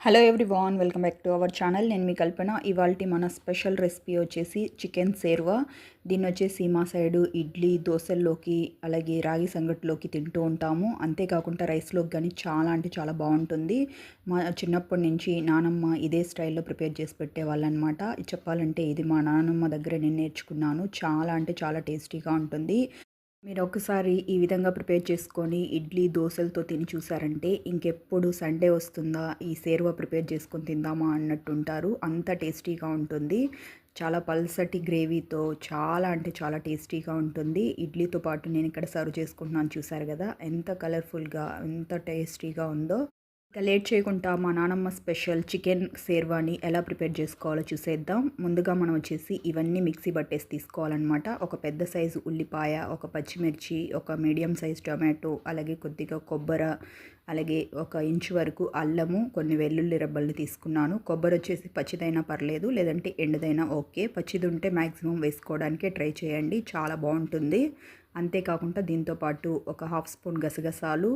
Hello everyone welcome back to our channel నేను మీ కల్పన. ఇవాళ మన స్పెషల్ రెసిపీ వచ్చేసి చికెన్ సేర్వా దీన్ని వచ్చేసి మా సైడు ఇడ్లీ దోశల్లోకి అలాగే రాగి సంగటిలోకి తింటూ ఉంటాము. అంతేకాకుండా రైస్లోకి కానీ చాలా అంటే చాలా బాగుంటుంది. మా చిన్నప్పటి నుంచి నానమ్మ ఇదే స్టైల్లో ప్రిపేర్ చేసి పెట్టేవాళ్ళనమాట. చెప్పాలంటే ఇది మా నానమ్మ దగ్గర నేను నేర్చుకున్నాను. చాలా అంటే చాలా టేస్టీగా ఉంటుంది. మీరు ఒకసారి ఈ విధంగా ప్రిపేర్ చేసుకొని ఇడ్లీ దోశలతో తిని చూసారంటే ఇంకెప్పుడు సండే వస్తుందా? ఈ సేర్వ ప్రిపేర్ చేసుకొని తిందామా? అన్నట్టు ఉంటారు అంత టేస్టీగా ఉంటుంది. చాలా పల్సటి గ్రేవీతో చాలా అంటే చాలా టేస్టీగా ఉంటుంది. ఇడ్లీతో పాటు నేను ఇక్కడ సర్వ్ చేసుకుంటున్నాను చూసారు కదా? ఎంత కలర్ఫుల్గా ఎంత టేస్టీగా ఉందో. ఇక లేట్ చేయకుండా మా నానమ్మ స్పెషల్ చికెన్ సేర్వాని ఎలా ప్రిపేర్ చేసుకోవాలో చూసేద్దాం. ముందుగా మనం వచ్చేసి ఇవన్నీ మిక్సీ పట్టేసి తీసుకోవాలన్నమాట. ఒక పెద్ద సైజు ఉల్లిపాయ ఒక పచ్చిమిర్చి ఒక మీడియం సైజ్ టొమాటో అలాగే కొద్దిగా కొబ్బరి అలాగే ఒక ఇంచు వరకు అల్లము కొన్ని వెల్లుల్లి రెబ్బల్ని తీసుకున్నాను. కొబ్బరి వచ్చేసి పచ్చిదైనా పర్లేదు లేదంటే ఎండుదైనా ఓకే. పచ్చిది ఉంటే మ్యాక్సిమం వేసుకోవడానికే ట్రై చేయండి చాలా బాగుంటుంది. అంతేకాకుండా దీంతోపాటు ఒక హాఫ్ స్పూన్ గసగసాలు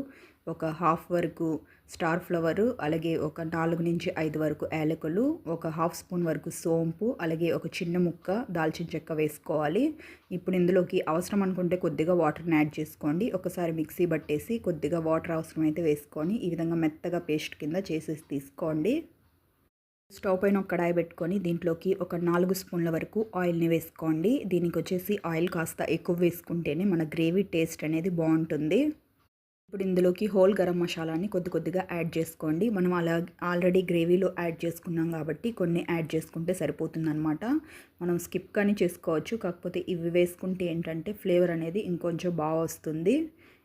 ఒక హాఫ్ వరకు స్టార్ ఫ్లవరు అలాగే ఒక నాలుగు నుంచి ఐదు వరకు యాలకులు ఒక హాఫ్ స్పూన్ వరకు సోంపు అలాగే ఒక చిన్న ముక్క దాల్చిన చెక్క వేసుకోవాలి. ఇప్పుడు ఇందులోకి అవసరం అనుకుంటే కొద్దిగా వాటర్ని యాడ్ చేసుకోండి. ఒకసారి మిక్సీ పట్టేసి కొద్దిగా వాటర్ అవసరమైతే వేసుకొని ఈ విధంగా మెత్తగా పేస్ట్ కింద చేసేసి తీసుకోండి. స్టవ్ పైన ఒక కడాయి పెట్టుకొని దీంట్లోకి ఒక నాలుగు స్పూన్ల వరకు ఆయిల్ని వేసుకోండి. దీనికి వచ్చేసి ఆయిల్ కాస్త ఎక్కువ వేసుకుంటేనే మన గ్రేవీ టేస్ట్ అనేది బాగుంటుంది. ఇప్పుడు ఇందులోకి హోల్ గరం మసాలాని కొద్ది కొద్దిగా యాడ్ చేసుకోండి. మనం అలా ఆల్రెడీ గ్రేవీలో యాడ్ చేసుకున్నాం కాబట్టి కొన్ని యాడ్ చేసుకుంటే సరిపోతుందన్నమాట. మనం స్కిప్ కానీ చేసుకోవచ్చు. కాకపోతే ఇవి వేసుకుంటే ఏంటంటే ఫ్లేవర్ అనేది ఇంకొంచెం బాగా వస్తుంది.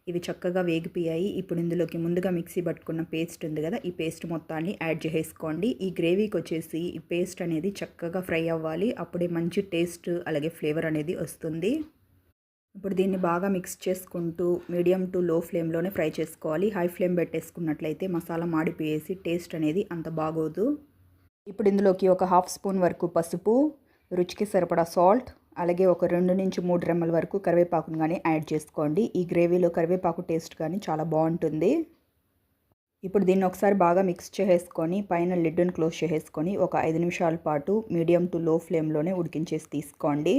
ఇవి చక్కగా వేగిపోయాయి. ఇప్పుడు ఇందులోకి ముందుగా మిక్సీ పట్టుకున్న పేస్ట్ ఉంది కదా ఈ పేస్ట్ మొత్తాన్ని యాడ్ చేసుకోండి ఈ గ్రేవీకి వచ్చేసి ఈ పేస్ట్ అనేది చక్కగా ఫ్రై అవ్వాలి. అప్పుడే మంచి టేస్ట్ అలాగే ఫ్లేవర్ అనేది వస్తుంది. ఇప్పుడు దీన్ని బాగా మిక్స్ చేసుకుంటూ మీడియం టు లో ఫ్లేమ్లోనే ఫ్రై చేసుకోవాలి. హై ఫ్లేమ్ పెట్టేసుకున్నట్లయితే మసాలా మాడిపోయేసి టేస్ట్ అనేది అంత బాగోదు. ఇప్పుడు ఇందులోకి ఒక హాఫ్ స్పూన్ వరకు పసుపు రుచికి సరిపడా సాల్ట్ అలాగే ఒక రెండు నుంచి మూడు రెమ్మల వరకు కరివేపాకును కానీ యాడ్ చేసుకోండి. ఈ గ్రేవీలో కరివేపాకు టేస్ట్ కానీ చాలా బాగుంటుంది. ఇప్పుడు దీన్ని ఒకసారి బాగా మిక్స్ చేసేసుకొని పైన లిడ్ని క్లోజ్ చేసేసుకొని ఒక ఐదు నిమిషాల పాటు మీడియం టు లో ఫ్లేమ్లోనే ఉడికించేసి తీసుకోండి.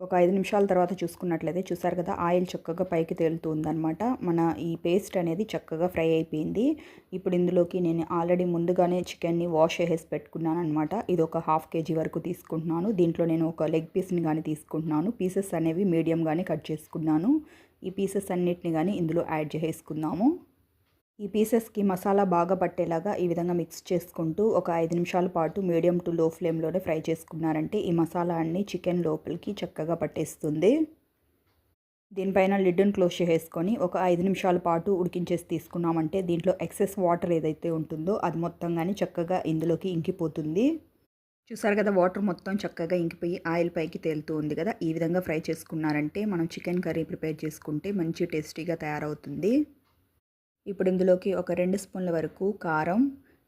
ఒక ఐదు నిమిషాల తర్వాత చూసుకున్నట్లయితే చూసారు కదా ఆయిల్ చక్కగా పైకి తేలుతుందనమాట మన ఈ పేస్ట్ అనేది చక్కగా ఫ్రై అయిపోయింది. ఇప్పుడు ఇందులోకి నేను ఆల్రెడీ ముందుగానే చికెన్ని వాష్ చేసేసి పెట్టుకున్నాను అనమాట ఇది ఒక హాఫ్ కేజీ వరకు తీసుకుంటున్నాను. దీంట్లో నేను ఒక లెగ్ పీస్ని కానీ తీసుకుంటున్నాను. పీసెస్ అనేవి మీడియంగానే కట్ చేసుకున్నాను. ఈ పీసెస్ అన్నిటిని కానీ ఇందులో యాడ్ చేసుకుందాము ఈ పీసెస్కి మసాలా బాగా పట్టేలాగా ఈ విధంగా మిక్స్ చేసుకుంటూ ఒక ఐదు నిమిషాల పాటు మీడియం టు లో ఫ్లేమ్లోనే ఫ్రై చేసుకున్నారంటే ఈ మసాలా అన్ని చికెన్ లోపలికి చక్కగా పట్టేస్తుంది. దీనిపైన లిడ్ని క్లోజ్ చేసుకొని ఒక ఐదు నిమిషాల పాటు ఉడికించేసి తీసుకున్నామంటే దీంట్లో ఎక్సెస్ వాటర్ ఏదైతే ఉంటుందో అది మొత్తం కానీ చక్కగా ఇందులోకి ఇంకిపోతుంది. చూసారు కదా వాటర్ మొత్తం చక్కగా ఇంకిపోయి ఆయిల్ పైకి తేలుతూ ఉంది కదా ఈ విధంగా ఫ్రై చేసుకున్నారంటే మనం చికెన్ కర్రీ ప్రిపేర్ చేసుకుంటే మంచి టేస్టీగా తయారవుతుంది. ఇప్పుడు ఇందులోకి ఒక రెండు స్పూన్ల వరకు కారం.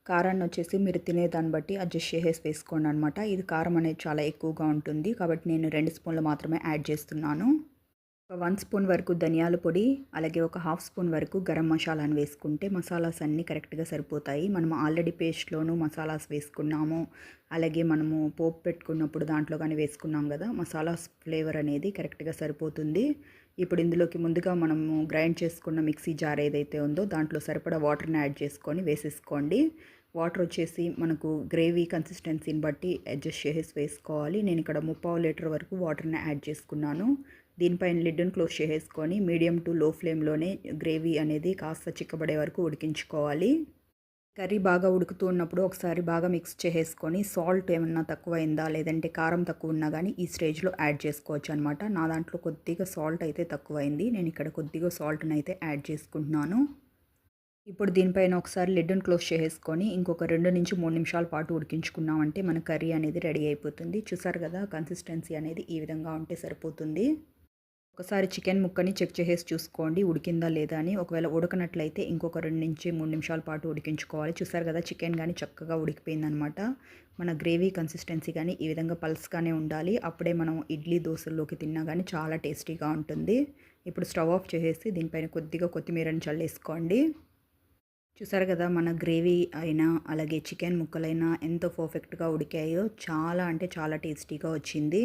కారాన్ని వచ్చేసి మీరు తినేదాన్ని బట్టి అడ్జస్ట్ చేసేసి వేసుకోండి అనమాట ఇది కారం అనేది చాలా ఎక్కువగా ఉంటుంది కాబట్టి నేను రెండు స్పూన్లు మాత్రమే యాడ్ చేస్తున్నాను. వన్ స్పూన్ వరకు ధనియాల పొడి అలాగే ఒక హాఫ్ స్పూన్ వరకు గరం మసాలాను వేసుకుంటే మసాలాస్ అన్నీ కరెక్ట్గా సరిపోతాయి. మనం ఆల్రెడీ పేస్ట్లోనూ మసాలాస్ వేసుకున్నాము. అలాగే మనము పోపు పెట్టుకున్నప్పుడు దాంట్లో కానీ వేసుకున్నాం కదా మసాలాస్ ఫ్లేవర్ అనేది కరెక్ట్గా సరిపోతుంది. ఇప్పుడు ఇందులోకి ముందుగా మనము గ్రైండ్ చేసుకున్న మిక్సీ జార్ ఏదైతే ఉందో దాంట్లో సరిపడా వాటర్ని యాడ్ చేసుకొని వేసేసుకోండి. వాటర్ వచ్చేసి మనకు గ్రేవీ కన్సిస్టెన్సీని బట్టి అడ్జస్ట్ చేసి వేసుకోవాలి. నేను ఇక్కడ ముప్పావు లీటర్ వరకు వాటర్ని యాడ్ చేసుకున్నాను. దీనిపైన లిడ్ని క్లోజ్ చేసేసుకొని మీడియం టు లో ఫ్లేమ్లోనే గ్రేవీ అనేది కాస్త చిక్కబడే వరకు ఉడికించుకోవాలి. కర్రీ బాగా ఉడుకుతున్నప్పుడు ఒకసారి బాగా మిక్స్ చేసేసుకొని సాల్ట్ ఏమన్నా తక్కువైందా లేదంటే కారం తక్కువ ఉన్నా కానీ ఈ స్టేజ్లో యాడ్ చేసుకోవచ్చు అనమాట నా దాంట్లో కొద్దిగా సాల్ట్ అయితే తక్కువైంది. నేను ఇక్కడ కొద్దిగా సాల్ట్ని అయితే యాడ్ చేసుకుంటున్నాను. ఇప్పుడు దీనిపైన ఒకసారి లిడ్ని క్లోజ్ చేసేసుకొని ఇంకొక రెండు నుంచి మూడు నిమిషాల పాటు ఉడికించుకున్నామంటే మన కర్రీ అనేది రెడీ అయిపోతుంది. చూసారు కదా కన్సిస్టెన్సీ అనేది ఈ విధంగా ఉంటే సరిపోతుంది. ఒకసారి చికెన్ ముక్కని చెక్ చేసేసి చూసుకోండి ఉడికిందా లేదా అని. ఒకవేళ ఉడకనట్లయితే ఇంకొక రెండు నుంచి మూడు నిమిషాల పాటు ఉడికించుకోవాలి. చూసారు కదా చికెన్ కానీ చక్కగా ఉడికిపోయిందనమాట. మన గ్రేవీ కన్సిస్టెన్సీ కానీ ఈ విధంగా పల్స్గానే ఉండాలి. అప్పుడే మనం ఇడ్లీ దోశల్లోకి తిన్నా కానీ చాలా టేస్టీగా ఉంటుంది. ఇప్పుడు స్టవ్ ఆఫ్ చేసేసి దీనిపైన కొద్దిగా కొత్తిమీరని చల్లేసుకోండి. చూసారు కదా మన గ్రేవీ అయినా అలాగే చికెన్ ముక్కలైనా ఎంతో పర్ఫెక్ట్గా ఉడికాయో చాలా అంటే చాలా టేస్టీగా వచ్చింది.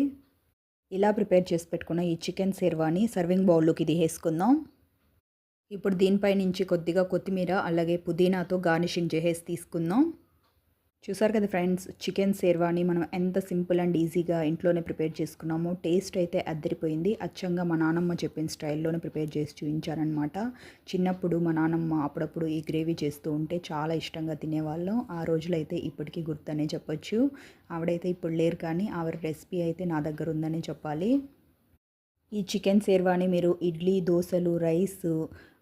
ఇలా ప్రిపేర్ చేసి పెట్టుకున్న ఈ చికెన్ సేర్వాని సర్వింగ్ బౌల్లోకి వేసుకుందాం ఇప్పుడు దీనిపై నుంచి కొద్దిగా కొత్తిమీర అలాగే పుదీనాతో గార్నిషింగ్ చేసేసి తీసుకుందాం. చూసారు కదా ఫ్రెండ్స్ చికెన్ సేర్వాని మనం ఎంత సింపుల్ అండ్ ఈజీగా ఇంట్లోనే ప్రిపేర్ చేసుకున్నామో టేస్ట్ అయితే అద్దరిపోయింది. అచ్చంగా మా నానమ్మ చెప్పిన స్టైల్లోనే ప్రిపేర్ చేసి చూపించారనమాట చిన్నప్పుడు మా నానమ్మ అప్పుడప్పుడు ఈ గ్రేవీ చేస్తూ ఉంటే చాలా ఇష్టంగా తినేవాళ్ళం. ఆ రోజులైతే ఇప్పటికీ గుర్తనే చెప్పొచ్చు. ఆవిడైతే ఇప్పుడు లేరు కానీ ఆవిడ రెసిపీ అయితే నా దగ్గర ఉందని చెప్పాలి. ఈ చికెన్ సేర్వాని మీరు ఇడ్లీ దోశలు రైస్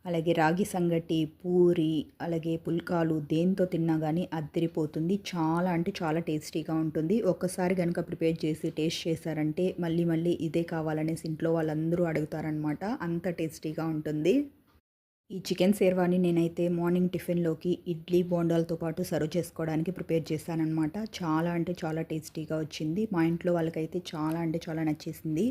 అలాగే రాగి సంగటి పూరి అలాగే పుల్కాలు దేంతో తిన్నా కానీ అద్దరిపోతుంది. చాలా అంటే చాలా టేస్టీగా ఉంటుంది. ఒక్కసారి కనుక ప్రిపేర్ చేసి టేస్ట్ చేశారంటే మళ్ళీ మళ్ళీ ఇదే కావాలనేసి ఇంట్లో వాళ్ళందరూ అడుగుతారనమాట అంత టేస్టీగా ఉంటుంది. ఈ చికెన్ సేర్వాని నేనైతే మార్నింగ్ టిఫిన్లోకి ఇడ్లీ బోండాలతో పాటు సర్వ్ చేసుకోవడానికి ప్రిపేర్ చేశానమాట చాలా అంటే చాలా టేస్టీగా వచ్చింది. మా ఇంట్లో వాళ్ళకైతే చాలా అంటే చాలా నచ్చేసింది.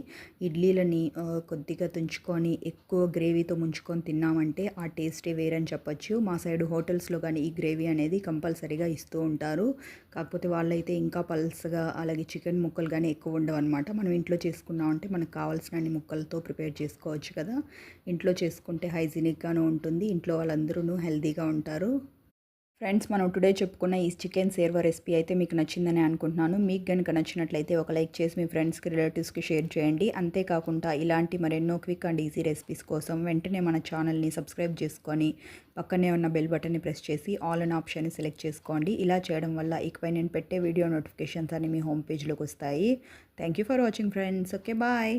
ఇడ్లీలని కొద్దిగా తుంచుకొని ఎక్కువ గ్రేవీతో ముంచుకొని తిన్నామంటే ఆ టేస్టే వేరని చెప్పొచ్చు. మా సైడ్ హోటల్స్లో కానీ ఈ గ్రేవీ అనేది కంపల్సరీగా ఇస్తూ ఉంటారు. కాకపోతే వాళ్ళైతే ఇంకా పల్స్గా అలాగే చికెన్ ముక్కలు కానీ ఎక్కువ ఉండవు అనమాట మనం ఇంట్లో చేసుకున్నామంటే మనకు కావాల్సిన అన్ని ముక్కలతో ప్రిపేర్ చేసుకోవచ్చు కదా. ఇంట్లో చేసుకుంటే హైజీనిక్గాను ఉంటుంది. ఇంట్లో వాళ్ళందరూ హెల్తీగా ఉంటారు. ఫ్రెండ్స్ మనం టుడే చెప్పుకున్న ఈ చికెన్ సేర్వ రెసిపీ అయితే మీకు నచ్చిందని అనుకుంటున్నాను. మీకు కనుక నచ్చినట్లయితే ఒక లైక్ చేసి మీ ఫ్రెండ్స్కి రిలేటివ్స్కి షేర్ చేయండి. అంతేకాకుండా ఇలాంటి మరెన్నో క్విక్ అండ్ ఈజీ రెసిపీస్ కోసం వెంటనే మన ఛానల్ని సబ్స్క్రైబ్ చేసుకొని పక్కనే ఉన్న బెల్ బటన్ని ప్రెస్ చేసి ఆల్ అన్ ఆప్షన్ని సెలెక్ట్ చేసుకోండి. ఇలా చేయడం వల్ల ఇకపై నేను పెట్టే వీడియో నోటిఫికేషన్స్ అని మీ హోమ్ పేజ్లోకి వస్తాయి. Thank you for watching friends. Okay bye.